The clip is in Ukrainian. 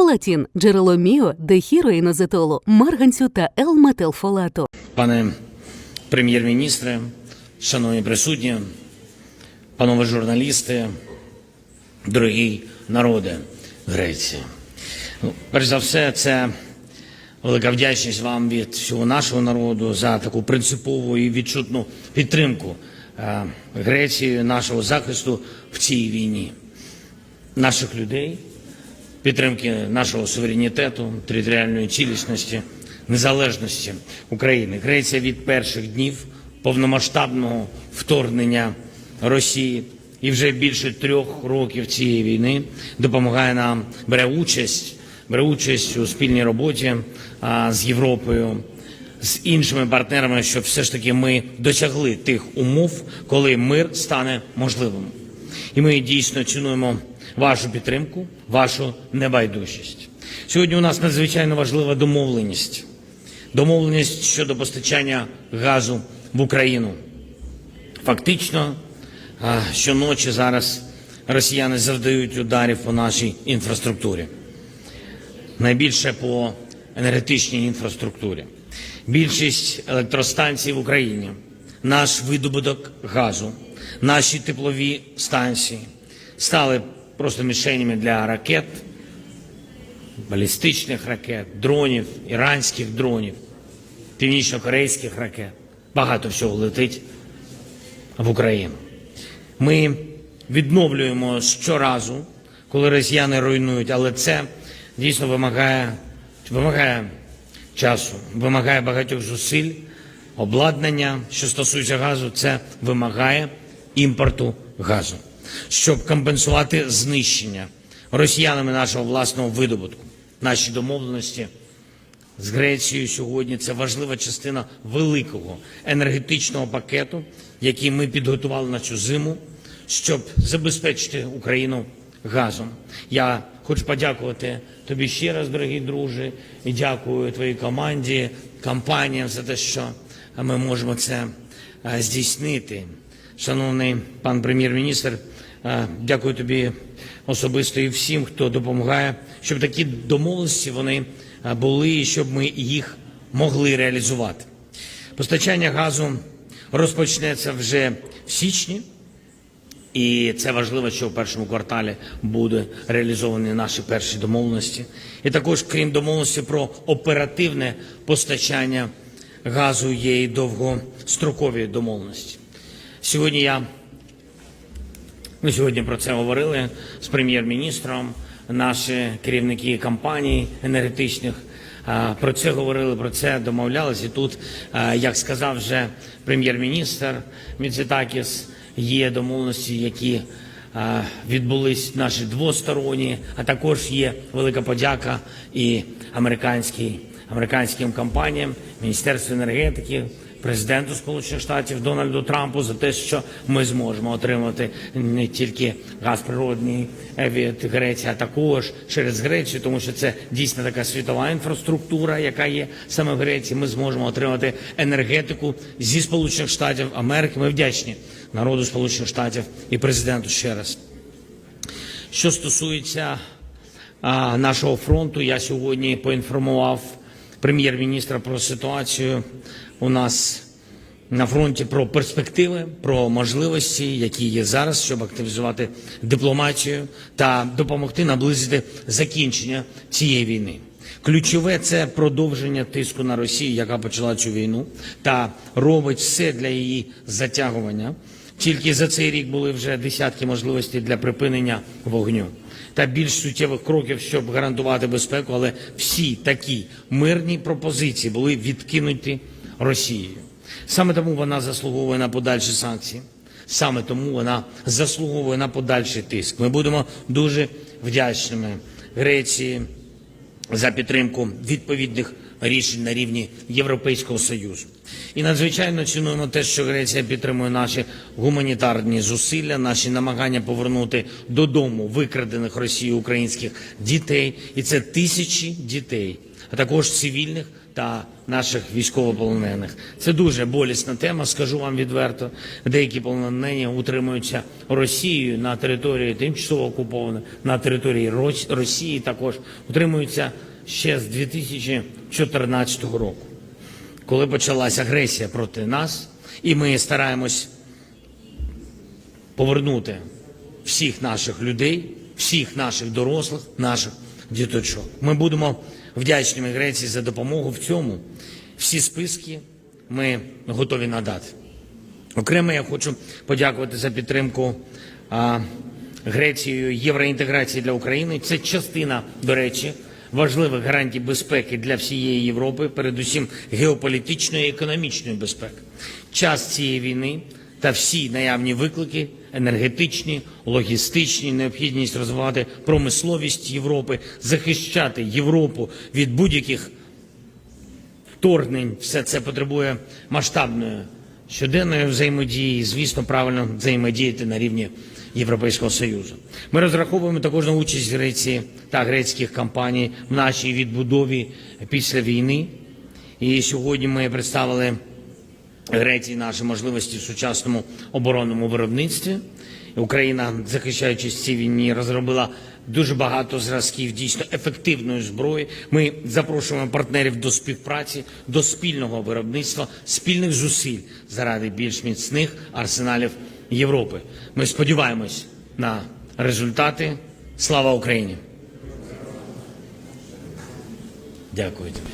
Фолатін – джерело міо, дехіроїнозетолу, марганцю та Л-метилфолату. Пане прем'єр-міністре, шановні присутні, панове журналісти, дорогий народи Греції. Ну, перш за все, це велика вдячність вам від всього нашого народу за таку принципову і відчутну підтримку е, Греції, нашого захисту в цій війні, наших людей, підтримки нашого суверенітету, територіальної цілісності, незалежності України. Греція від перших днів повномасштабного вторгнення Росії і вже більше трьох років цієї війни допомагає нам, бере участь, бере участь у спільній роботі з Європою, з іншими партнерами, щоб все ж таки ми досягли тих умов, коли мир стане можливим. І ми дійсно цінуємо вашу підтримку, вашу небайдужість. Сьогодні у нас надзвичайно важлива домовленість. Домовленість щодо постачання газу в Україну. Фактично, щоночі зараз росіяни завдають ударів по нашій інфраструктурі. Найбільше по енергетичній інфраструктурі. Більшість електростанцій в Україні, наш видобуток газу, наші теплові станції стали просто мішенями для ракет, балістичних ракет, дронів, іранських дронів, північно-корейських ракет. Багато всього летить в Україну. Ми відновлюємо щоразу, коли росіяни руйнують, але це дійсно вимагає, вимагає часу, вимагає багатьох зусиль, обладнання, що стосується газу, це вимагає імпорту газу, щоб компенсувати знищення росіянами нашого власного видобутку. Наші домовленості з Грецією сьогодні це важлива частина великого енергетичного пакету, який ми підготували на цю зиму, щоб забезпечити Україну газом. Я хочу подякувати тобі ще раз, дорогі друже, і дякую твоїй команді, компаніям за те, що ми можемо це е, здійснити. Шановний пан прем'єр-міністр, е, дякую тобі особисто і всім, хто допомагає, щоб такі домовленості вони е, були, і щоб ми їх могли реалізувати. Постачання газу розпочнеться вже в січні. І це важливо, що в першому кварталі буде реалізовані наші перші домовленості. І також, крім домовленості про оперативне постачання газу, є і довгострокові домовленості. Сьогодні я ми сьогодні про це говорили з прем'єр-міністром. Наші керівники компаній енергетичних про це говорили, про це домовлялися. І тут, як сказав вже прем'єр-міністр Міцетакіс, є домовленості, які відбулись наші двосторонні, а також є велика подяка і американським компаніям, Міністерству енергетики, президенту Сполучених Штатів Дональду Трампу за те, що ми зможемо отримати не тільки газ природний від Греції, а також через Грецію, тому що це дійсно така світова інфраструктура, яка є саме в Греції. Ми зможемо отримати енергетику зі Сполучених Штатів Америки. Ми вдячні народу Сполучених Штатів і президенту ще раз. Що стосується а, нашого фронту, я сьогодні поінформував прем'єр-міністра про ситуацію у нас на фронті, про перспективи, про можливості, які є зараз, щоб активізувати дипломатію та допомогти наблизити закінчення цієї війни. Ключове це продовження тиску на Росію, яка почала цю війну, та робить все для її затягування. Тільки за цей рік були вже десятки можливостей для припинення вогню та більш суттєвих кроків, щоб гарантувати безпеку, але всі такі мирні пропозиції були відкинуті Росією. Саме тому вона заслуговує на подальші санкції. Саме тому вона заслуговує на подальший тиск. Ми будемо дуже вдячними Греції за підтримку відповідних рішень на рівні Європейського Союзу. І надзвичайно цінуємо те, що Греція підтримує наші гуманітарні зусилля, наші намагання повернути додому викрадених Росією українських дітей. І це тисячі дітей, а також цивільних та наших військовополонених. Це дуже болісна тема, скажу вам відверто. Деякі полонені утримуються Росією на території тимчасово окупованої, на території Росії також утримуються ще з 2014 року, коли почалася агресія проти нас, і ми стараємось повернути всіх наших людей, всіх наших дорослих, наших діточок. Ми будемо вдячними Греції за допомогу в цьому. Всі списки ми готові надати. Окремо я хочу подякувати за підтримку Грецією євроінтеграції для України. Це частина, до речі, важливих гарантій безпеки для всієї Європи, передусім геополітичної і економічної безпеки. Час цієї війни та всі наявні виклики енергетичні, логістичні, необхідність розвивати промисловість Європи, захищати Європу від будь-яких вторгнень, все це потребує масштабної щоденної взаємодії, і, звісно, правильно взаємодіяти на рівні Європейського Союзу. Ми розраховуємо також на участь Греції та грецьких компаній в нашій відбудові після війни. І сьогодні ми представили Греції наші можливості в сучасному оборонному виробництві. Україна, захищаючись в цій війні, розробила дуже багато зразків дійсно ефективної зброї. Ми запрошуємо партнерів до співпраці, до спільного виробництва, спільних зусиль заради більш міцних арсеналів Європи. Ми сподіваємось на результати. Слава Україні! Дякую тобі.